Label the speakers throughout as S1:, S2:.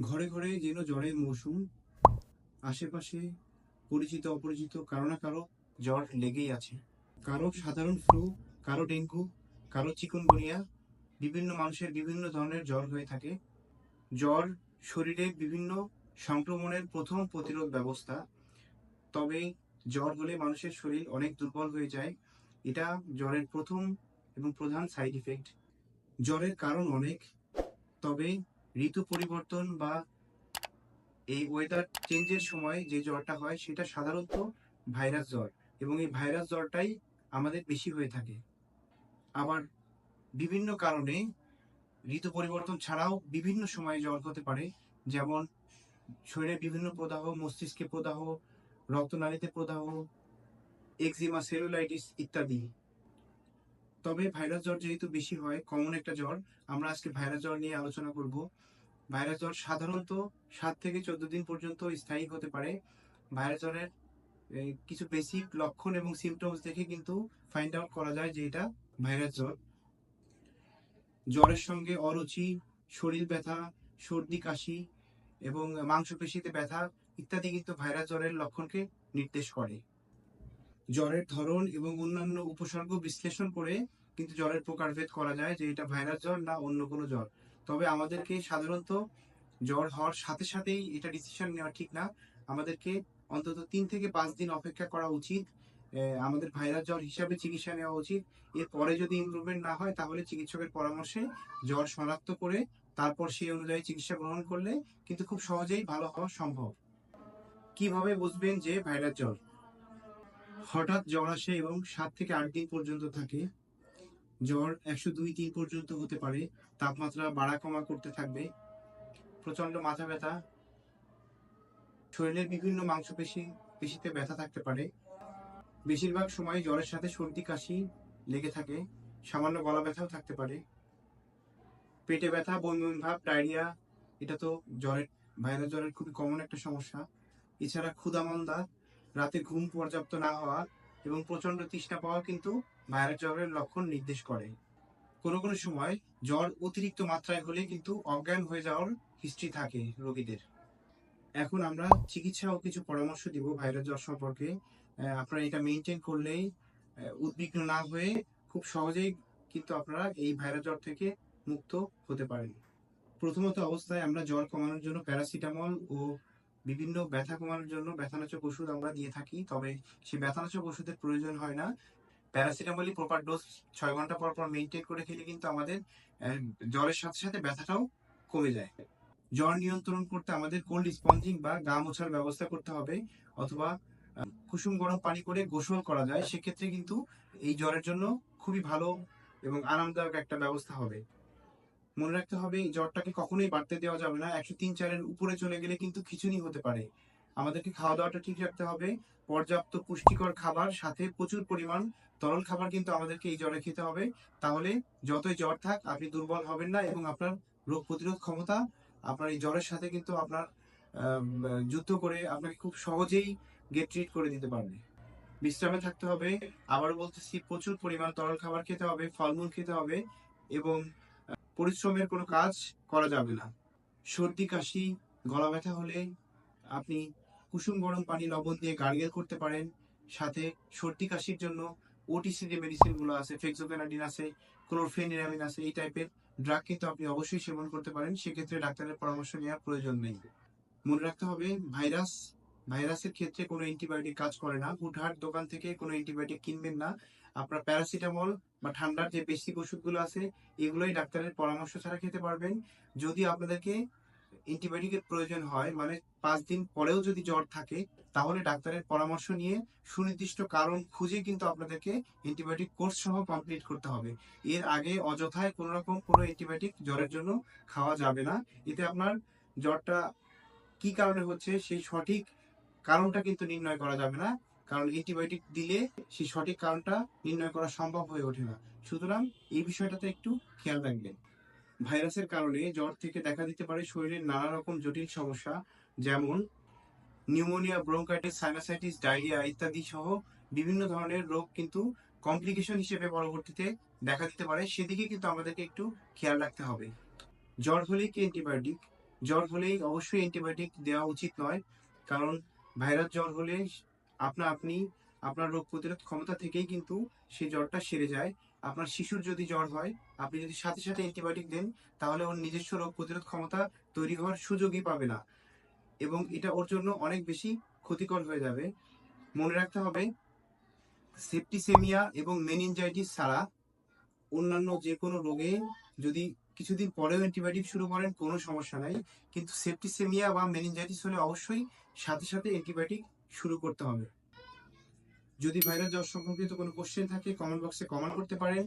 S1: ঘরে ঘরে যেন জ্বরের মৌসুম, আশেপাশে পরিচিত অপরিচিত, কারও না কারও জ্বর লেগেই আছে। কারও সাধারণ ফ্লু কারও ডেঙ্গু, কারও চিকুনগুনিয়া, বিভিন্ন মানুষের বিভিন্ন ধরনের জ্বর হয়ে থাকে। জ্বর শরীরে বিভিন্ন সংক্রমণের প্রথম প্রতিরোধ ব্যবস্থা। তবে জ্বর হলে মানুষের শরীর অনেক দুর্বল হয়ে যায়। এটা জ্বরের প্রথম এবং প্রধান সাইড ইফেক্ট জ্বরের কারণ অনেক, তবে ঋতু পরিবর্তন বা এই ওয়েদার চেঞ্জের সময় যে জ্বরটা হয়, সেটা সাধারণত ভাইরাস জ্বর এবং এই ভাইরাস জ্বরটাই আমাদের বেশি হয়ে থাকে। আবার বিভিন্ন কারণে ঋতু পরিবর্তন ছাড়াও বিভিন্ন সময়ে জ্বর হতে পারে, যেমন শরীরে বিভিন্ন প্রদাহ, মস্তিষ্কে প্রদাহ, রক্তনালীতে প্রদাহ এক্সিমা সেলুলাইটিস ইত্যাদি। তবে ভাইরাস জ্বর যেহেতু বেশি হয় কমন একটা জ্বর, আমরা আজকে ভাইরাস জ্বর নিয়ে আলোচনা করব। ভাইরাস জ্বর সাধারণত সাত থেকে চোদ্দ দিন পর্যন্ত স্থায়ী হতে পারে। ভাইরাস জ্বরের কিছু বেসিক লক্ষণ এবং সিমটমস দেখে কিন্তু ফাইন্ড আউট করা যায় যে এটা ভাইরাস জ্বর। জ্বরের সঙ্গে অরুচি, শরীর ব্যথা, সর্দি, কাশি এবং মাংসপেশিতে ব্যথা ইত্যাদি কিন্তু ভাইরাস জ্বরের লক্ষণকে নির্দেশ করে। জ্বরের ধরন এবং অন্যান্য উপসর্গ বিশ্লেষণ করে কিন্তু জ্বরের প্রকারভেদ করা যায় যে এটা ভাইরাস জ্বর না অন্য কোনো জ্বর। তবে আমাদেরকে সাধারণত জ্বর হওয়ার সাথে সাথেই এটা ডিসিশন নেওয়া ঠিক না। আমাদেরকে অন্তত তিন থেকে পাঁচ দিন অপেক্ষা করা উচিত। আমাদের ভাইরাস জ্বর হিসাবে চিকিৎসা নেওয়া উচিত। এরপরে যদি ইমপ্রুভমেন্ট না হয়, তাহলে চিকিৎসকের পরামর্শে জ্বর শনাক্ত করে তারপর সেই অনুযায়ী চিকিৎসা গ্রহণ করলে কিন্তু খুব সহজেই ভালো হওয়া সম্ভব। কীভাবে বুঝবেন যে ভাইরাস জ্বর? হঠাৎ জ্বর আসে এবং সাত থেকে আট দিন পর্যন্ত থাকে। জ্বর একশো দুই তিন পর্যন্ত হতে পারে। তাপমাত্রা বাড়া কমা করতে থাকবে। প্রচণ্ড মাথা ব্যথা। শরীরের বিভিন্ন মাংসপেশি, পেশিতে ব্যথা থাকতে পারে। বেশিরভাগ সময় জ্বরের সাথে সর্দি, কাশি লেগে থাকে। সামান্য গলা ব্যথাও থাকতে পারে। পেটে ব্যথা বমি ভাব, ডায়রিয়া, এটা তো জ্বরের ভাইরাস জ্বরের খুবই কমন একটা সমস্যা। এছাড়া ক্ষুধামন্দা রাতে ঘুম পর্যাপ্ত না হওয়া এবং প্রচণ্ড তৃষ্ণা পাওয়া কিন্তু ভাইরাস জ্বরের লক্ষণ নির্দেশ করে। কোনো কোনো সময় জ্বর অতিরিক্ত মাত্রায় হলে কিন্তু অজ্ঞান হয়ে যাওয়ার হিস্ট্রি থাকে রোগীদের। এখন আমরা চিকিৎসা ও কিছু পরামর্শ দিব ভাইরাস জ্বর সম্পর্কে। আপনারা এটা মেনটেন করলেই উদ্বিগ্ন না হয়ে খুব সহজেই কিন্তু আপনারা এই ভাইরাস জ্বর থেকে মুক্ত হতে পারেন। প্রথমত অবস্থায় আমরা জ্বর কমানোর জন্য প্যারাসিটামল ও বিভিন্ন ব্যথা কমানোর জন্য ব্যথানাশক ওষুধ আমরা দিয়ে থাকি, তবে সেই ব্যথানাশক ওষুধের প্রয়োজন হয় না। প্যারাসিটামলই প্রপার ডোজ ছয় ঘণ্টা পর পর মেনটেন করে খেলে কিন্তু আমাদের জ্বরের সাথে সাথে ব্যথাটাও কমে যায়। জ্বর নিয়ন্ত্রণ করতে আমাদের কোল্ড স্পঞ্জিং বা গা মোছার ব্যবস্থা করতে হবে, অথবা কুসুম গরম পানি করে গোসল করা যায়। সেক্ষেত্রে কিন্তু এই জ্বরের জন্য খুবই ভালো এবং আরামদায়ক একটা ব্যবস্থা হবে। মনে রাখতে হবে জ্বরটাকে কখনোই বাড়তে দেওয়া যাবে না। একশো তিন চারের উপরে চলে গেলে কিন্তু খিচুনি হতে পারে। আমাদেরকে খাওয়া দাওয়াটা ঠিক রাখতে হবে। পর্যাপ্ত পুষ্টিকর খাবার, সাথে প্রচুর পরিমাণ তরল খাবার কিন্তু আমাদেরকে এই জ্বরে খেতে হবে। তাহলে যতই জ্বর থাক, আপনি দুর্বল হবেন না এবং আপনার রোগ প্রতিরোধ ক্ষমতা আপনার এই জ্বরের সাথে কিন্তু আপনার যুদ্ধ করে আপনাকে খুব সহজেই গেট ট্রিট করে দিতে পারবে। বিশ্রামে থাকতে হবে। আবারও বলতেছি, প্রচুর পরিমাণ তরল খাবার খেতে হবে, ফলমূল খেতে হবে এবং পরিশ্রমের কোনো কাজ করা যাবে না। সর্দি, কাশি, গলা ব্যথা হলে আপনি কুসুম গরম পানি, লবণ দিয়ে গার্গেল করতে পারেন। সাথে সর্দি, কাশির জন্য ওটিসি যে মেডিসিনগুলো আছে ফেক্সোপেনাডিন আছে ক্লোরফেনিরামিন আছে, এই টাইপের ড্রাগ কিন্তু আপনি অবশ্যই সেবন করতে পারেন। সেক্ষেত্রে ডাক্তারের পরামর্শ নেওয়ার প্রয়োজন নেই। মনে রাখতে হবে, ভাইরাস, ভাইরাসের ক্ষেত্রে কোনো অ্যান্টিবায়োটিক কাজ করে না। হুটহাট দোকান থেকে কোনো অ্যান্টিবায়োটিক কিনবেন না। আপনার প্যারাসিটামল বা ঠান্ডার যে বেসিক ওষুধগুলো আছে, এগুলোই ডাক্তারের পরামর্শ ছাড়া খেতে পারবেন। যদি আপনাদেরকে অ্যান্টিবায়োটিকের প্রয়োজন হয় মানে পাঁচ দিন পরেও যদি জ্বর থাকে, তাহলে ডাক্তারের পরামর্শ নিয়ে সুনির্দিষ্ট কারণ খুঁজে কিন্তু আপনাদেরকে অ্যান্টিবায়োটিক কোর্স সহ কমপ্লিট করতে হবে। এর আগে অযথায় কোনো রকম কোনো অ্যান্টিবায়োটিক জ্বরের জন্য খাওয়া যাবে না। এতে আপনার জ্বরটা কি কারণে হচ্ছে, সেই সঠিক কারণটা কিন্তু নির্ণয় করা যাবে না। কারণ অ্যান্টিবায়োটিক দিলে সেই সঠিক কারণটা নির্ণয় করা সম্ভব হয়ে ওঠে না। সুতরাং এই বিষয়টাতে একটু খেয়াল রাখবেন। ভাইরাসের কারণে জ্বর থেকে দেখা দিতে পারে শরীরের নানা রকম জটিল সমস্যা, যেমন নিউমোনিয়া, ব্রোঙ্কাইটিস, সাইনাসাইটিস, ডায়রিয়া ইত্যাদি সহ বিভিন্ন ধরনের রোগ কিন্তু কমপ্লিকেশন হিসেবে পরবর্তীতে দেখা দিতে পারে। সেদিকে কিন্তু আমাদেরকে একটু খেয়াল রাখতে হবে। জ্বর হলেই কি অ্যান্টিবায়োটিক জ্বর হলেই অবশ্যই অ্যান্টিবায়োটিক দেওয়া উচিত নয়। কারণ ভাইরাস জ্বর হলে আপনা আপনি আপনার রোগ প্রতিরোধ ক্ষমতা থেকেই কিন্তু সেই জ্বরটা সেরে যায়। আপনার শিশুর যদি জ্বর হয়, আপনি যদি সাথে সাথে অ্যান্টিবায়োটিক দেন, তাহলে ওর নিজস্ব রোগ প্রতিরোধ ক্ষমতা তৈরি হওয়ার সুযোগই পাবে না। এবং এটা ওর জন্য অনেক বেশি ক্ষতিকর হয়ে যাবে। মনে রাখতে হবে সেপ্টিসেমিয়া এবং মেনিনজাইটিস ছাড়া অন্যান্য যে কোনো রোগে যদি কিছুদিন পরেও অ্যান্টিবায়োটিক শুরু করেন, কোনো সমস্যা নাই। কিন্তু সেপ্টিসেমিয়া বা মেনিনজাইটিস হলে অবশ্যই সাথে সাথে অ্যান্টিবায়োটিক শুরু করতে হবে। যদি ভাইরাস জ্বর সম্পর্কিত কোনো কোশ্চেন থাকে কমেন্ট বক্সে কমেন্ট করতে পারেন।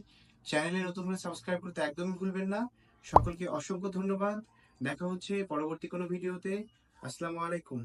S1: চ্যানেলে নতুন করে সাবস্ক্রাইব করতে একদমই ভুলবেন না। সকলকে অসংখ্য ধন্যবাদ। দেখা হচ্ছে পরবর্তী কোনো ভিডিওতে আসসালামু আলাইকুম।